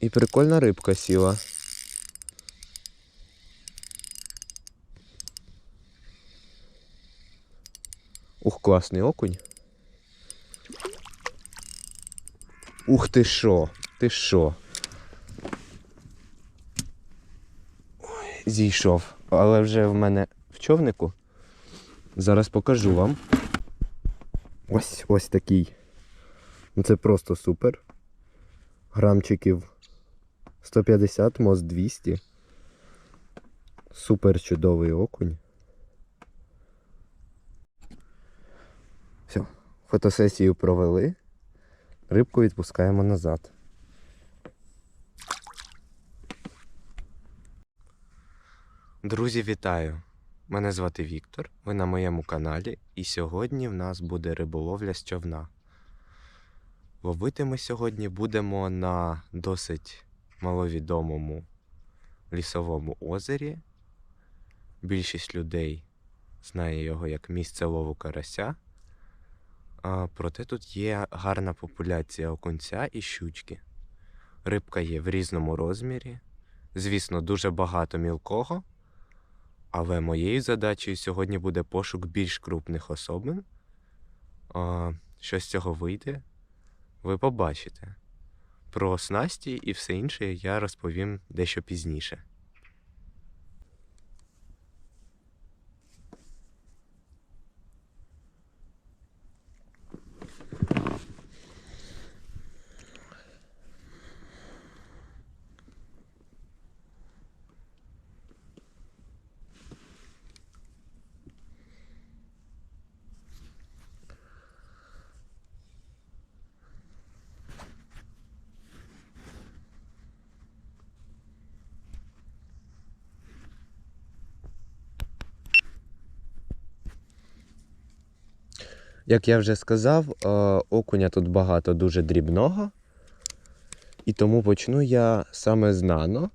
І прикольна рибка сіла. Ух, класний окунь. Ух ти що, ти що? Ой, Зійшов, але вже в мене в човнику. Зараз покажу вам. Ось ось такий. Ну це просто супер. Грамчиків 150, мост 200. Супер чудовий окунь. Все, фотосесію провели. Рибку відпускаємо назад. Друзі, вітаю! Мене звати Віктор. Ви на моєму каналі, і сьогодні в нас буде риболовля з човна. Ловити ми сьогодні будемо на досить маловідомому лісовому озері. Більшість людей знає його як місце лову карася. А, проте тут є гарна популяція окунця і щучки. Рибка є в різному розмірі. Звісно, дуже багато мілкого. Але моєю задачею сьогодні буде пошук більш крупних особин. А, що з цього вийде, ви побачите. Про снасті і все інше я розповім дещо пізніше. Як я вже сказав, е, окуня тут багато дуже дрібного. І тому почну я саме з нано.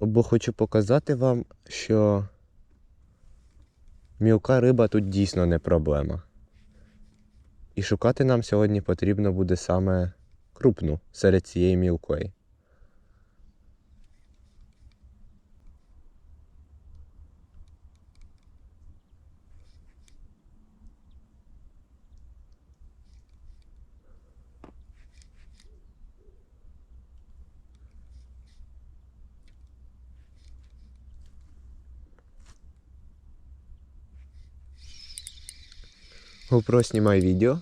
Бо хочу показати вам, що мілка риба тут дійсно не проблема. І шукати нам сьогодні потрібно буде саме крупну серед цієї мілкої. GoPro знімай відео.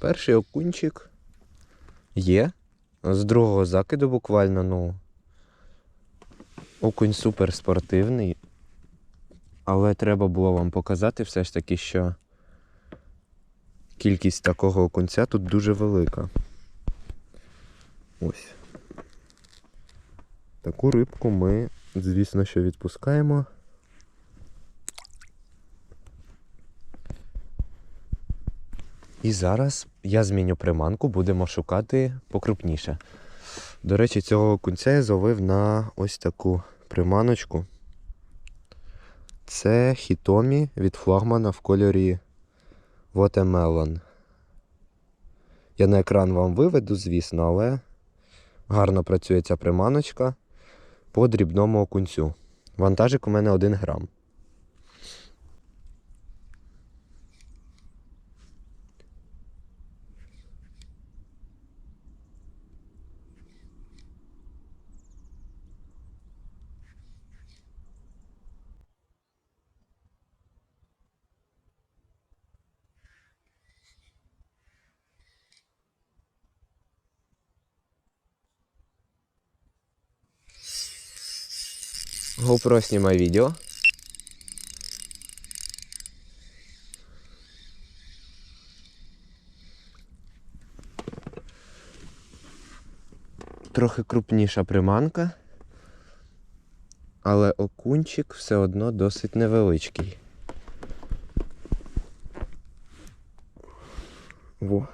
Перший окунчик є. З другого закиду буквально, ну. Окунь супер спортивний. Але треба було вам показати все ж таки, що кількість такого окунця тут дуже велика. Ось. Таку рибку ми, звісно, що відпускаємо. І зараз я зміню приманку, будемо шукати покрупніше. До речі, цього кунця я зловив на ось таку приманочку. Це хітомі від флагмана в кольорі Watermelon. Я на екран вам виведу, звісно, але гарно працює ця приманочка по дрібному окунцю. Вантажик у мене 1 грам. GoPro знімай відео. Трохи крупніша приманка, але окунчик все одно досить невеличкий. Во.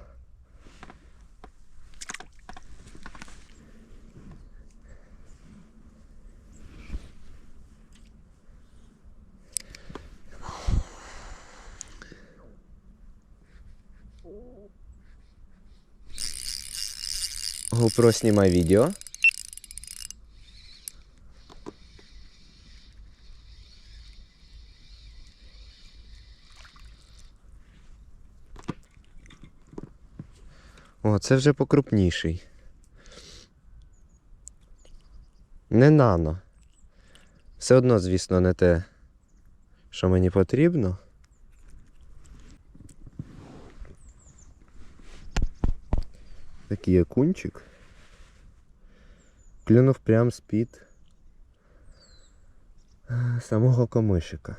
GoPro знімай відео. О, це вже покрупніший. Не нано. Все одно, звісно, не те, що мені потрібно. Такий окунчик. Клюнув прям з-під е, самого комишика.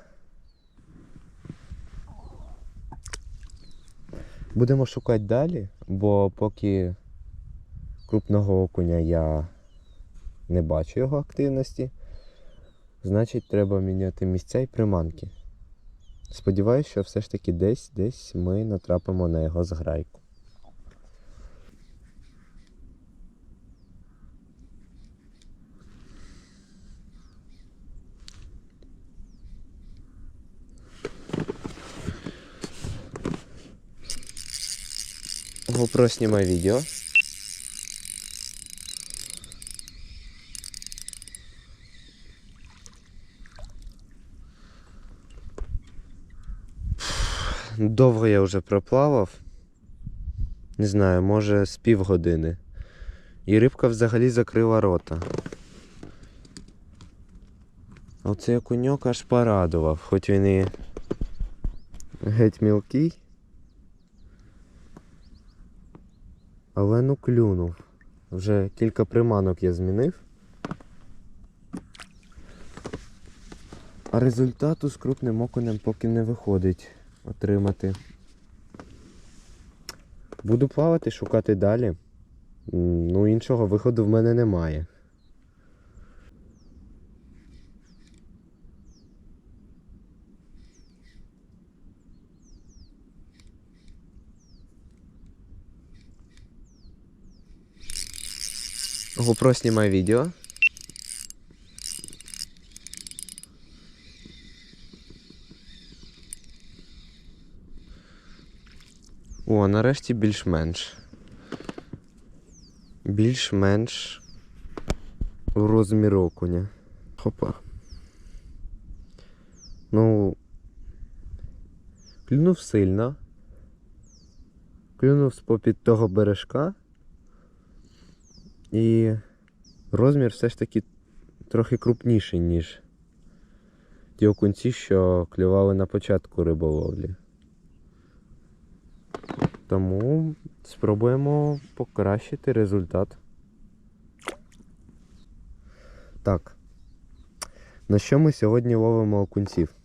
Будемо шукати далі, бо поки крупного окуня я не бачу його активності, значить треба міняти місця і приманки. Сподіваюсь, що все ж таки десь десь ми натрапимо на його зграйку. GoPro знімай відео. Довго я вже проплавав. Не знаю, може з півгодини. І рибка взагалі закрила рота. Оцей окуньок аж порадував, хоч він і геть мілкий. Але ну клюнув. Вже кілька приманок я змінив. А результату з крупним окунем поки не виходить отримати. Буду плавати, шукати далі. Ну, іншого виходу в мене немає. GoPro знімай відео. О, нарешті більш-менш. Більш-менш розмір окуня. Хопа. Ну. Клюнув сильно. Клюнув з попід того бережка. І розмір все ж таки трохи крупніший, ніж ті окунці, що клювали на початку риболовлі. Тому спробуємо покращити результат. Так. На що ми сьогодні ловимо окунців?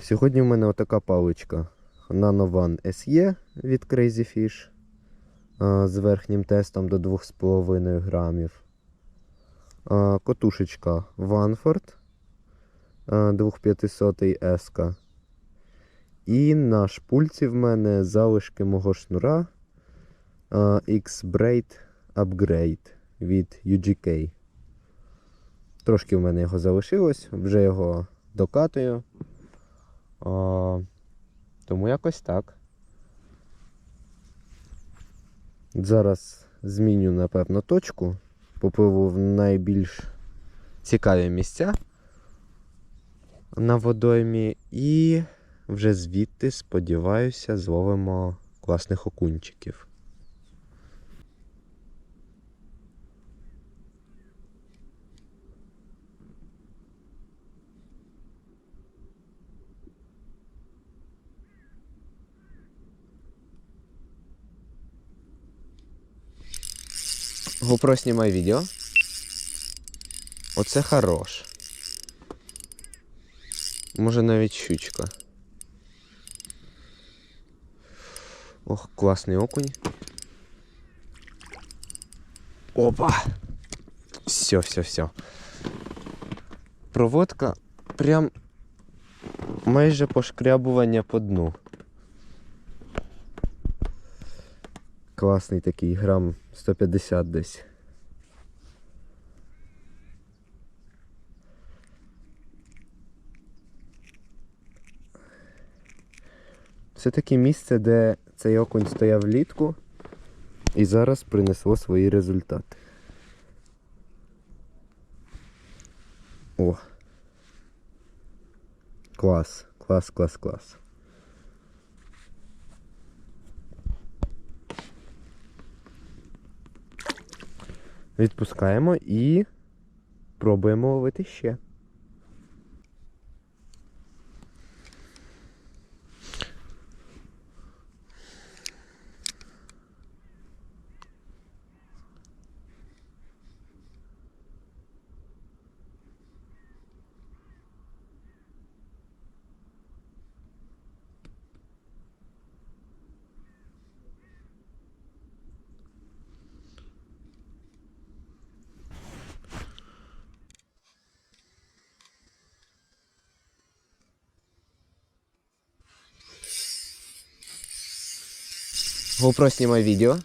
Сьогодні в мене отака паличка Nano One SE від Crazy Fish з верхнім тестом до 2,5 грамів. Котушечка Ванфорд 2500 S. І на шпульці в мене залишки мого шнура X-Braid Upgrade від UGK. Трошки в мене його залишилось, вже його докатую. Тому якось так. Зараз зміню, напевно, точку. Попливу в найбільш цікаві місця на водоймі і вже звідти, сподіваюся, зловимо класних окунчиків. GoPro знімай відео. Оце хорош. Може навіть щучка. Ох, класний окунь. Опа! Все, все, все. Проводка прям майже пошкрябування по дну. Класний такий грам 150 десь. Це таке місце, де цей окунь стояв влітку. І зараз принесло свої результати. О. Клас, клас, клас, клас. Відпускаємо і пробуємо ловити ще. GoPro знімає відео.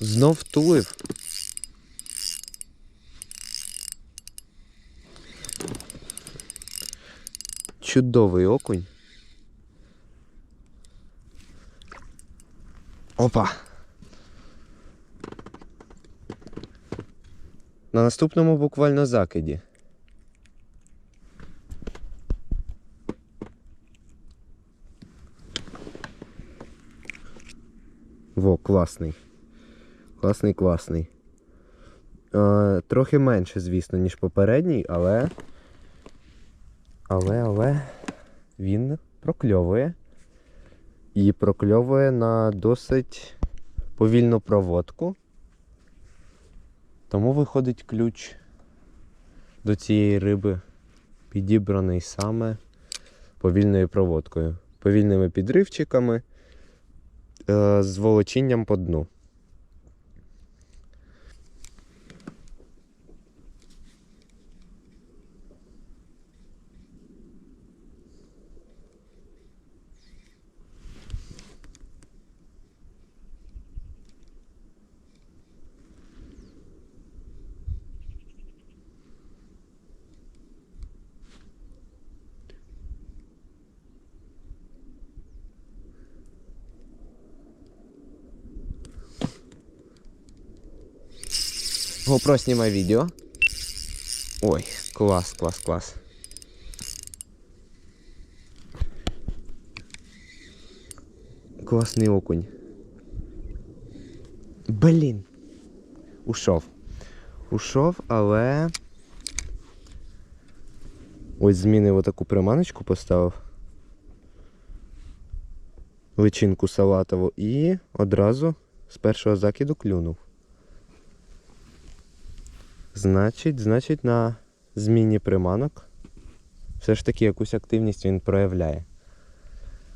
Знов втулив. Чудовий окунь. Опа. На наступному буквально закиді. Во, класний. Класний, класний. Е, трохи менше, звісно, ніж попередній, але. Але, але він прокльовує. І прокльовує на досить повільну проводку. Тому виходить ключ до цієї риби, підібраний саме повільною проводкою, повільними підривчиками з волочінням по дну. GoPro знімає відео. Ой, клас, клас, клас. Класний окунь. Блін. Ушов. Ушов, але. Ось змінив отаку приманочку поставив. Личинку салатову і одразу з першого закиду клюнув. Значить, значить, на зміні приманок все ж таки якусь активність він проявляє.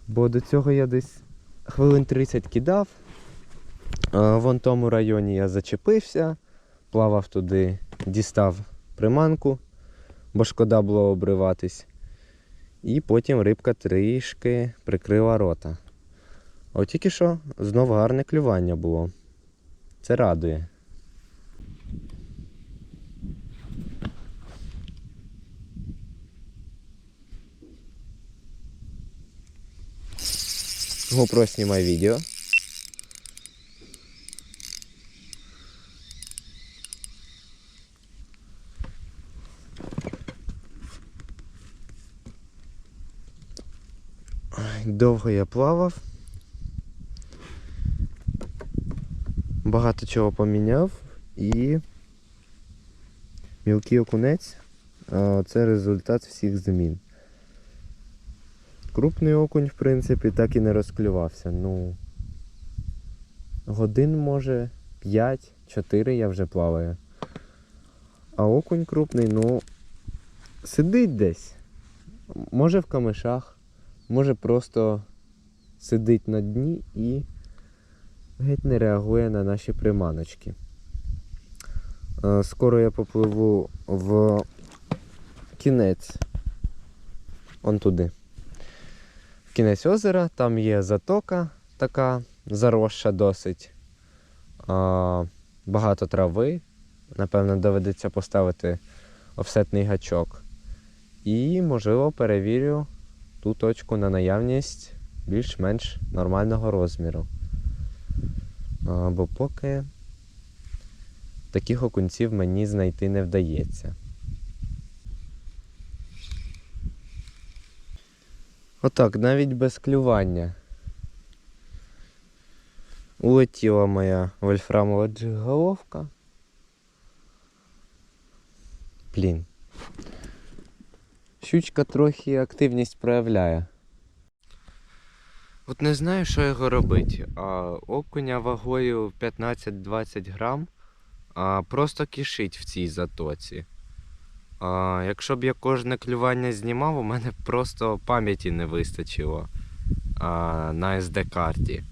Бо до цього я десь хвилин 30 кидав. Вон тому районі я зачепився, плавав туди, дістав приманку, бо шкода було обриватись. І потім рибка трішки прикрила рота. А от тільки що знов гарне клювання було. Це радує. GoPro знімає відео. Довго я плавав. Багато чого поміняв і мілкий окунець це результат всіх змін. Крупний окунь, в принципі, так і не розклювався. Ну, годин, може, 5-4 я вже плаваю. А окунь крупний, ну, сидить десь. Може в камишах, може просто сидить на дні і геть не реагує на наші приманочки. Е, Скоро я попливу в кінець. Он туди кінець озера, там є затока така заросша досить. Багато трави. Напевно, доведеться поставити офсетний гачок. І, можливо, перевірю ту точку на наявність більш-менш нормального розміру. Бо поки таких окунців мені знайти не вдається. Отак, навіть без клювання. Улетіла моя вольфрамова джиголовка. Блін. Щучка трохи активність проявляє. От не знаю, що його робити. А, окуня вагою 15-20 грам а, просто кишить в цій затоці. А, якщо б я кожне клювання знімав, у мене просто пам'яті не вистачило а, на SD-карті.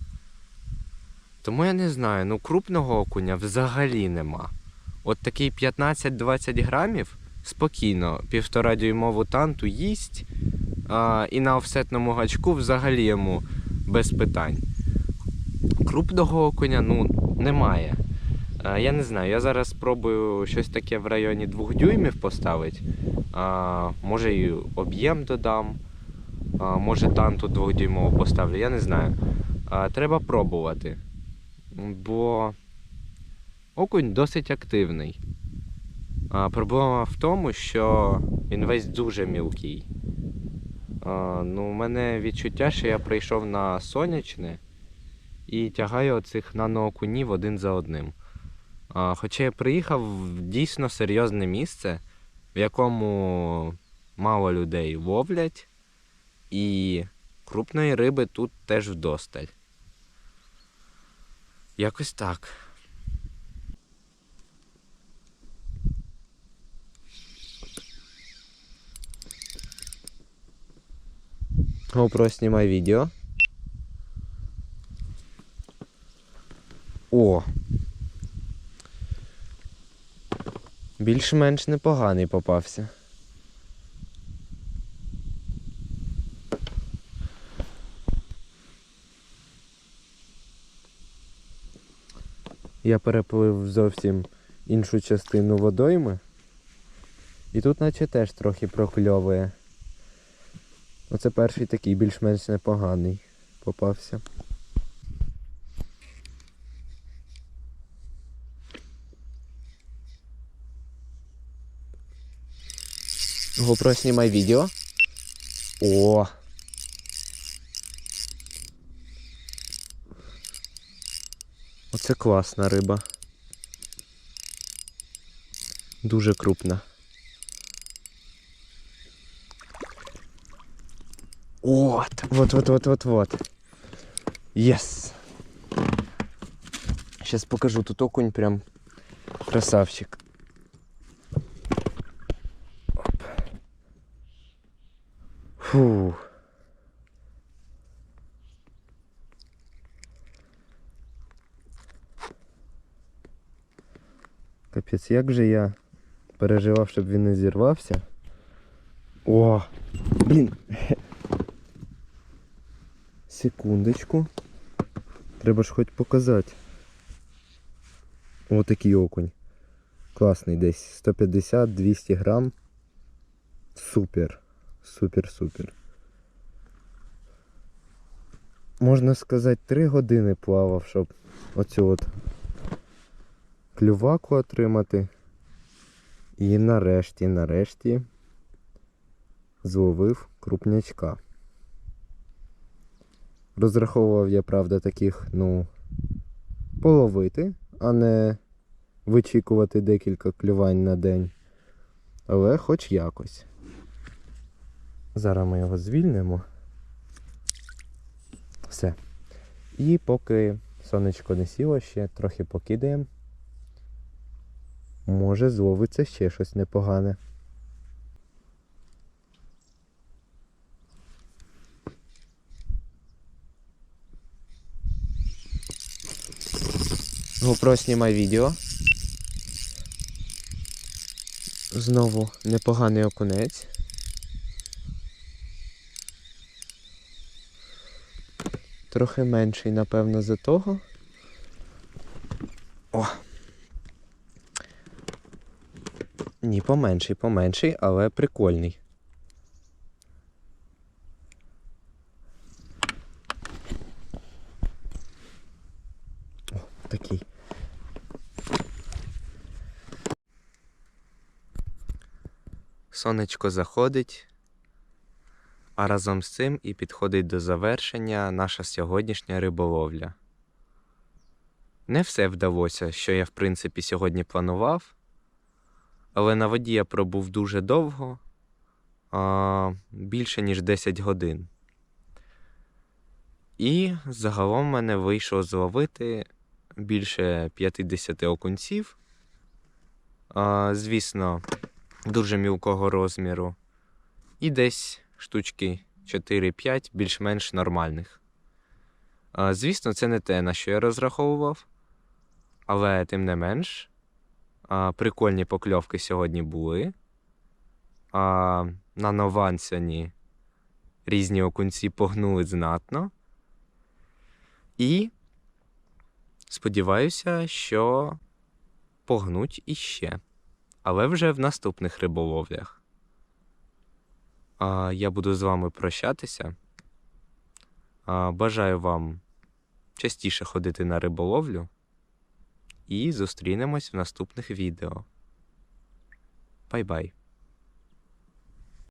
Тому я не знаю, ну крупного окуня взагалі нема. От такий 15-20 грамів спокійно півтора дюймову танту їсть, а, і на офсетному гачку взагалі йому без питань. Крупного окуня ну, немає. Я не знаю, я зараз спробую щось таке в районі 2 дюймів поставити. Може і об'єм додам. Може танту 2 дюймову поставлю, я не знаю. Треба пробувати. Бо окунь досить активний. Проблема в тому, що він весь дуже мілкий. Ну, у мене відчуття, що я прийшов на сонячне і тягаю оцих наноокунів один за одним. Хоча я приїхав в дійсно серйозне місце, в якому мало людей ловлять, і крупної риби тут теж вдосталь. Якось так. GoPro знімай відео. О. Більш-менш непоганий попався. Я переплив зовсім іншу частину водойми. І тут наче теж трохи прокльовує. Оце перший такий більш-менш непоганий попався. GoPro знімай відео. О! Оце класна риба. Дуже крупна. Вот, вот, вот, вот, вот, вот. Yes. Сейчас покажу, тут окунь прям красавчик. Фу. Капець, як же я переживав, щоб він не зірвався. О! Блін, Секундочку. Треба ж хоч показати. О, такий окунь. Класний десь 150-200 грам. Супер. Супер, супер. Можна сказати, 3 години плавав, щоб оцю от клюваку отримати. І нарешті, нарешті зловив крупнячка. Розраховував я, правда, таких, ну, половити, а не вичікувати декілька клювань на день. Але хоч якось. Зараз ми його звільнимо. Все. І поки сонечко не сіло, ще трохи покидаємо. Може зловиться ще щось непогане. GoPro знімай відео. Знову непоганий окунець. Трохи менший, напевно, за того. О! Ні, поменший, поменший, але прикольний. О, такий. Сонечко заходить, а разом з цим і підходить до завершення наша сьогоднішня риболовля. Не все вдалося, що я в принципі сьогодні планував, але на воді я пробув дуже довго, а, більше ніж 10 годин. І загалом мене вийшло зловити більше 50 окунців. А, звісно, дуже мілкого розміру. І десь штучки 4-5 більш-менш нормальних. Звісно, це не те, на що я розраховував. Але тим не менш, прикольні покльовки сьогодні були. На Нованцяні різні окунці погнули знатно. І сподіваюся, що погнуть іще. Але вже в наступних риболовлях. Я буду з вами прощатися. Бажаю вам частіше ходити на риболовлю. І зустрінемось в наступних відео. Бай-бай!